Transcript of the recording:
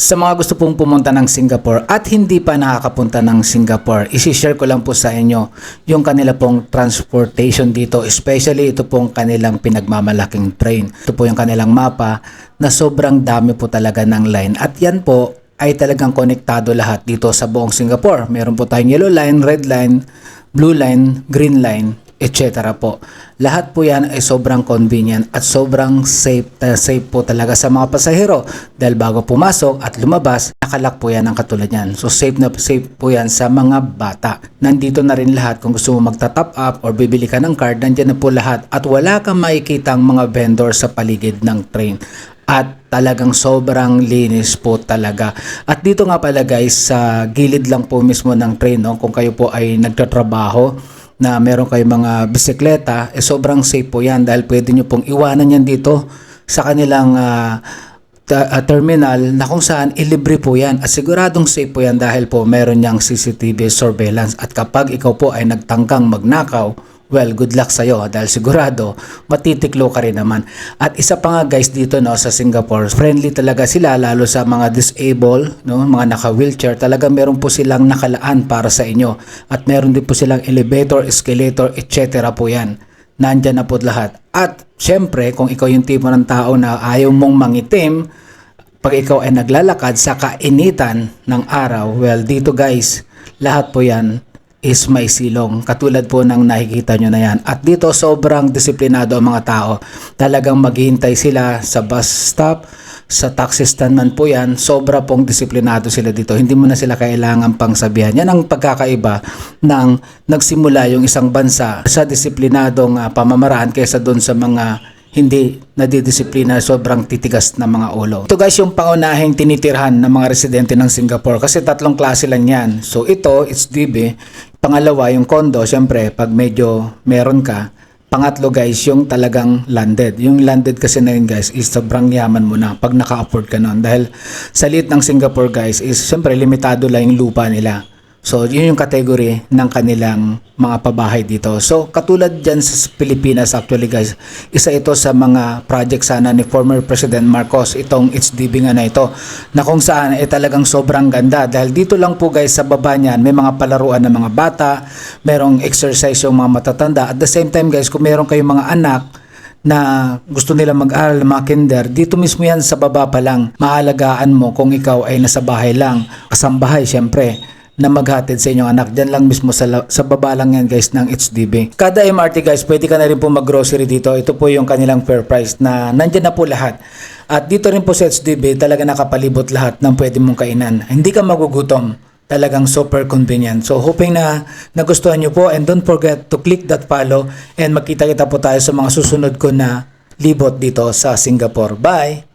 Sa mga gusto pong pumunta ng Singapore at hindi pa nakakapunta ng Singapore, isi-share ko lang po sa inyo yung kanila pong transportation dito, especially ito pong kanilang pinagmamalaking train. Ito po yung kanilang mapa na sobrang dami po talaga ng line at yan po ay talagang konektado lahat dito sa buong Singapore. Meron po tayong yellow line, red line, blue line, green line, etc. po. Lahat po yan ay sobrang convenient at sobrang safe, uh, safe po talaga sa mga pasahero dahil bago pumasok at lumabas, nakalak po yan ang katulad yan. So safe na safe po yan sa mga bata. Nandito na rin lahat kung gusto mo magta-top up or bibili ka ng card, nandyan na po lahat at wala kang makikitang mga vendor sa paligid ng train at talagang sobrang linis po talaga. At dito nga pala guys, sa gilid lang po mismo ng train, no? kung kayo po ay nagtatrabaho, na meron kayong mga bisikleta, eh sobrang safe po yan dahil pwede nyo pong iwanan yan dito sa kanilang ta- ah, terminal na kung saan ilibre po yan. At siguradong safe po yan dahil po meron niyang CCTV surveillance. At kapag ikaw po ay nagtangkang magnakaw, well, good luck sa'yo dahil sigurado matitiklo ka rin naman. At isa pa nga guys dito no sa Singapore, friendly talaga sila lalo sa mga disabled, no, mga naka-wheelchair, talaga meron po silang nakalaan para sa inyo. At meron din po silang elevator, escalator, etc. po yan. Nandyan na po lahat. At syempre, kung ikaw yung tipo ng tao na ayaw mong mangitim, pag ikaw ay naglalakad sa kainitan ng araw, well, dito guys, lahat po yan is may silong. Katulad po ng nakikita nyo na yan. At dito sobrang disiplinado ang mga tao. Talagang maghihintay sila sa bus stop, sa taxi stand man po yan, sobra pong disiplinado sila dito. Hindi mo na sila kailangan pang sabihan. Yan ang pagkakaiba ng nagsimula yung isang bansa sa disiplinadong ah, pamamaraan kaysa doon sa mga hindi nadidisiplina sobrang titigas na mga ulo. Ito guys yung pangunahing tinitirhan ng mga residente ng Singapore kasi tatlong klase lang yan. So ito, it's DB. Pangalawa, yung condo, syempre pag medyo meron ka. Pangatlo guys, yung talagang landed. Yung landed kasi na yun guys is sobrang yaman mo na pag naka-afford ka nun. Dahil sa liit ng Singapore guys is syempre limitado lang yung lupa nila. So, yun yung category ng kanilang mga pabahay dito. So, katulad dyan sa Pilipinas actually guys, isa ito sa mga project sana ni former President Marcos, itong HDB nga na ito, na kung saan ay talagang sobrang ganda. Dahil dito lang po guys sa baba niyan, may mga palaruan ng mga bata, merong exercise yung mga matatanda. At the same time guys, kung meron kayong mga anak, na gusto nila mag-aral mga kinder, dito mismo yan sa baba pa lang. Maalagaan mo kung ikaw ay nasa bahay lang. Kasambahay syempre na maghatid sa inyong anak. Diyan lang mismo sa, sa baba lang yan guys ng HDB. Kada MRT guys, pwede ka na rin po mag-grocery dito. Ito po yung kanilang fair price na nandyan na po lahat. At dito rin po sa HDB, talaga nakapalibot lahat ng pwede mong kainan. Hindi ka magugutom. Talagang super convenient. So hoping na nagustuhan nyo po and don't forget to click that follow and magkita-kita po tayo sa mga susunod ko na libot dito sa Singapore. Bye!